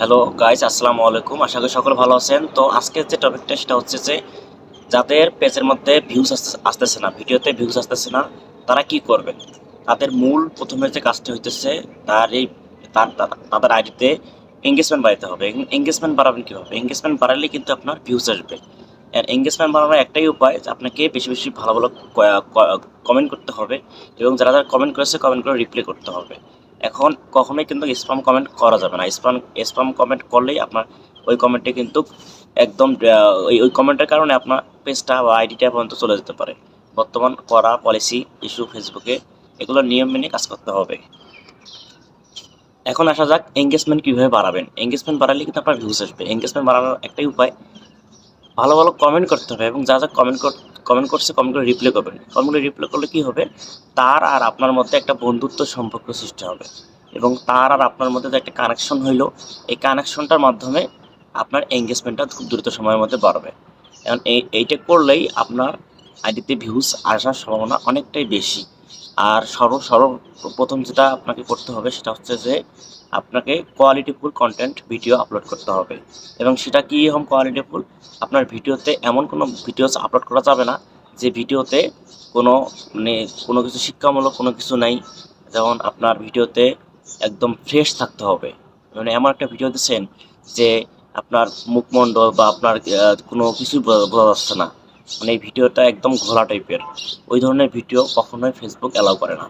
Hello guys আসসালামু আলাইকুম। আশা করি সকলে ভালো আছেন। তো আজকের যে টপিকটা সেটা হচ্ছে যে, যাদের পেজের মধ্যে ভিউজ আসতেছে না, ভিডিওতে ভিউজ আসতেছে না, তারা কি করবে? তাদের মূল প্রথমে যে কাজটি হইতেছে, তার এই, তার তাদের আইডিতে এঙ্গেজমেন্ট বাড়াতে হবে। এঙ্গেজমেন্ট বাড়াবেন কীভাবে? এঙ্গেজমেন্ট বাড়ালে কিন্তু আপনার ভিউজ আসবে। আর এঙ্গেজমেন্ট বাড়ানোর একটাই উপায় আপনাকে বেশি বেশি ভালো ভালো কমেন্ট করতে হবে এবং যারা যারা কমেন্ট করেছে কমেন্ট করে রিপ্লাই করতে হবে। এখন কখনোই কিন্তু স্প্যাম কমেন্ট করা যাবে না। স্প্যাম স্প্যাম কমেন্ট করলেই আপনার ওই কমেন্টে কিন্তু একদম ওই ওই কমেন্টের কারণে আপনার পেজটা বা আইডিটা পর্যন্ত চলে যেতে পারে। বর্তমান করা পলিসি ইস্যু ফেসবুকে এগুলো নিয়ম মেনে কাজ করতে হবে। এখন আসা যাক এঙ্গেজমেন্ট কীভাবে বাড়াবেন। এঙ্গেজমেন্ট বাড়ালে কিন্তু আপনার ভিউজ আসবে। এঙ্গেজমেন্ট বাড়ানোর একটাই উপায়, ভালো ভালো কমেন্ট করতে হবে এবং যা যা কমেন্ট কমেন্ট করছে কমেন্ট করে রিপ্লাই করবেন। কমেন্ট করে রিপ্লাই করলে কী হবে? তার আর আপনার মধ্যে একটা বন্ধুত্ব সম্পর্ক সৃষ্টি হবে। এবং তার আর আপনার মধ্যে একটা কানেকশন হইল, এই কানেকশনটার মাধ্যমে আপনার এঙ্গেজমেন্টটা খুব দ্রুত সময়ের মধ্যে বাড়বে। এখন এই, এইটা করলেই আপনার আইডিতে ভিউজ আসার সম্ভাবনা অনেকটাই বেশি। আর সর্ব সর্বপ্রথম যেটা আপনাকে করতে হবে সেটা হচ্ছে যে আপনাকে কোয়ালিটিফুল কন্টেন্ট ভিডিও আপলোড করতে হবে। এবং সেটা কী রকম কোয়ালিটিফুল আপনার ভিডিওতে এমন কোনো ভিডিওস আপলোড করা যাবে না যে ভিডিওতে কোনো মানে কোনো কিছু শিক্ষামূলক কোনো কিছু নাই। যেমন আপনার ভিডিওতে একদম ফ্রেশ থাকতে হবে। মানে এমন একটা ভিডিও দিচ্ছেন যে আপনার মুখমণ্ডল বা আপনার কোনো কিছু বোঝা যাচ্ছে না। মানে এই ভিডিওটা একদম ঘোলা টাইপের ওই ধরনের ভিডিও কখনোই ফেসবুক অ্যালাউ করে না।